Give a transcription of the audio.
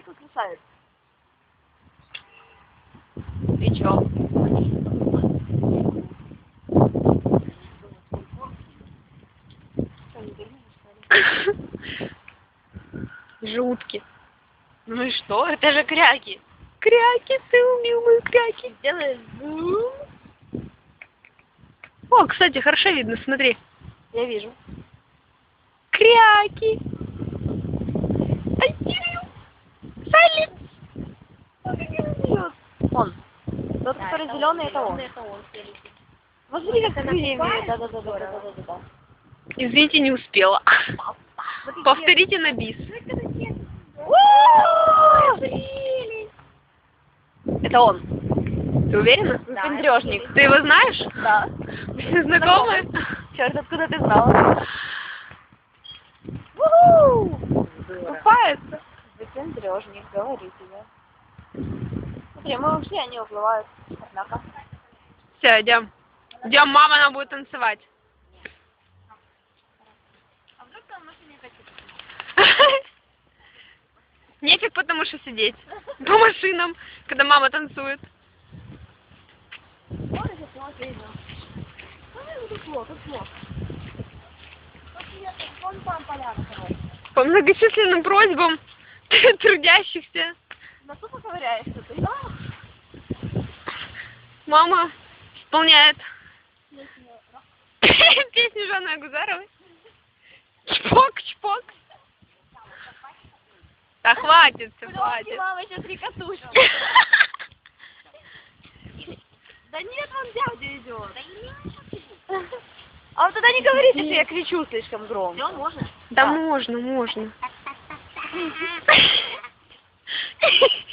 какой красавец. И чё? Жутки. Ну и что? Это же кряки. Кряки, ты убил мои кряки. Сделай зум. О, кстати, хорошо видно, смотри. Я вижу. Кряки. Он. Тот, который зеленый, это он. Вот смотри, как крылья имеет. Да-да-да-да-да-да-да. Извините, не успела. Повторите на бис. Это он. Ты уверена? Выпендрежник. Ты его знаешь? Да. Знакомая? Черт, откуда ты знала? Купается. Выпендрежник, говори тебе. Смотри, мы ушли, они уплывают. Однако. Все, идем. Идем, мама нам будет танцевать. А вдруг там машине хотите? Нефиг потому что сидеть. По машинам, когда мама танцует. Короче. По многочисленным просьбам трудящихся. На что ты? Да. Мама исполняет песню Жанны Агузаровой. Чпок, чпок. Да хватит, все хватит. мама сейчас рикотушит. Да нет, вон дядя идет. А вот тогда не говорите, что я кричу слишком громко. Все, можно? Да можно, можно.